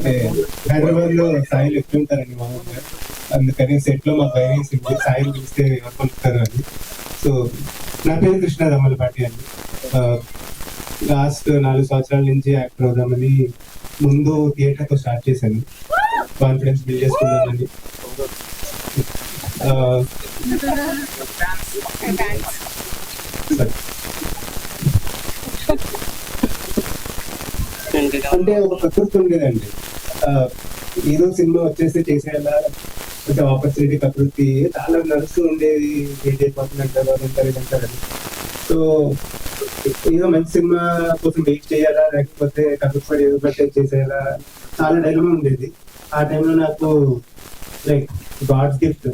అంటే హైదరాబాద్లో సాయిలు ఎక్కువ ఉంటారండి మామూలుగా. అందుకని సెట్లో మాకు వైరింగ్స్ ఉంది సాయిలు చూస్తే పలుకుతారు అని. సో నా పేరు కృష్ణ రమలపాటి అండి. లాస్ట్ నాలుగు సంవత్సరాల నుంచి యాక్టర్ అవుదామని ముందు థియేటర్తో స్టార్ట్ చేశాను. కాన్ఫిడెన్స్ బిల్డ్ సరే. అంటే ఒక ప్రకృతి ఉండేదండి. ఏదో సినిమా వచ్చేస్తే చేసేలా కొంచెం ఆపర్చునిటీ ప్రకృతి చాలా నడుస్తూ ఉండేది. ఏది అయిపోతుంది అంటారు అంటారు సో ఏదో మంచి సినిమా కోసం వెయిట్ చేయాలా? లేకపోతే కట్టుబడి ఏదో పడితే చేసేయాలా? చాలా డైలమా ఉండేది. ఆ టైంలో నాకు లైక్ గాడ్స్ గిఫ్ట్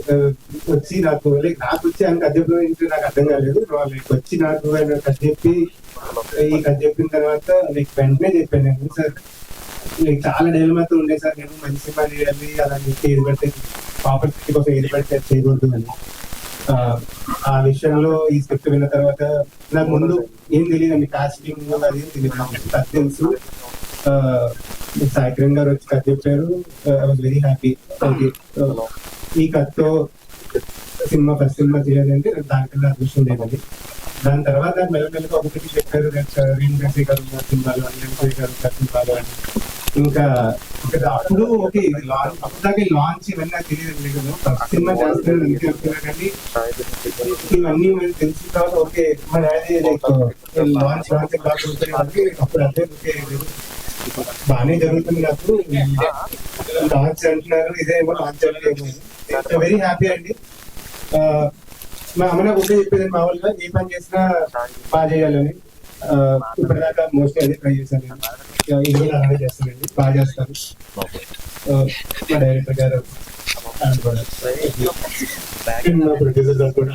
వచ్చి నాకు లైక్ నాకు వచ్చి ఆయన కథ చెప్పిన నాకు అర్థం కాలేదు. లైక్ వచ్చి నాకు ఆయన కథ చెప్పి ఈ కథ చెప్పిన తర్వాత లైక్ వెంటనే చెప్పాను సార్ చాలా డైలమాతో ఉండే సార్. నేను మంచి పని చేయాలి అలా చెప్పి పెడితే పడితే ఆపర్చునిటీ కోసం ఏది పెడితే అది చేయకూడదు అని. ఆ, విషయంలో ఈ స్క్రిప్ట్ విన్న తర్వాత నాకు ముందు ఏం తెలియదండి. కాస్టింగ్ అది తెలియదు. కథ తెలుసు. ఆ, సాయికిరణ్ గారు వచ్చి కథ చెప్పారు. ఐ వాజ్ వెరీ హ్యాపీ ఈ కథతో సినిమా ఫస్ట్ సినిమా చేయాలంటే దానికన్నా అదృష్టం లేదండి. దాని తర్వాత మెల్లమెల్లగా ఒకటి చెప్పారు. గారు సినిమాలు అన్ని గారు సినిమాలు అని. ఇంకా అప్పుడు ఓకే ఇది లాంచ్ అప్పటిదాకా లాంచ్ ఇవన్నీ తెలియదు కదా. ఫస్ట్ సినిమా చేస్తున్నాను అందుకే అనుకున్నా కానీ ఇవన్నీ తెలిసిన తర్వాత ఓకే మన లైక్ లాంచ్ లాంచ్ బాగా జరుగుతుంది వాళ్ళకి అప్పుడు అదే ఓకే బాగానే జరుగుతుంది నాకు. లాంచ్ అంటున్నారు ఇదేమో లాంచ్ అంటే వెరీ హ్యాపీ అండి. మా అమ్మ నాకు ఒకటే చెప్పేది మామూలుగా ఏ పని చేసినా బాగా చేయాలని. ఇప్పటిదాకా మోస్ట్లీ అదే ట్రై చేశాను ఇది కూడా అలాగే చేస్తానండి. బాగా చేస్తాను మా డైరెక్టర్ గారు ప్రొడ్యూసర్ గారు కూడా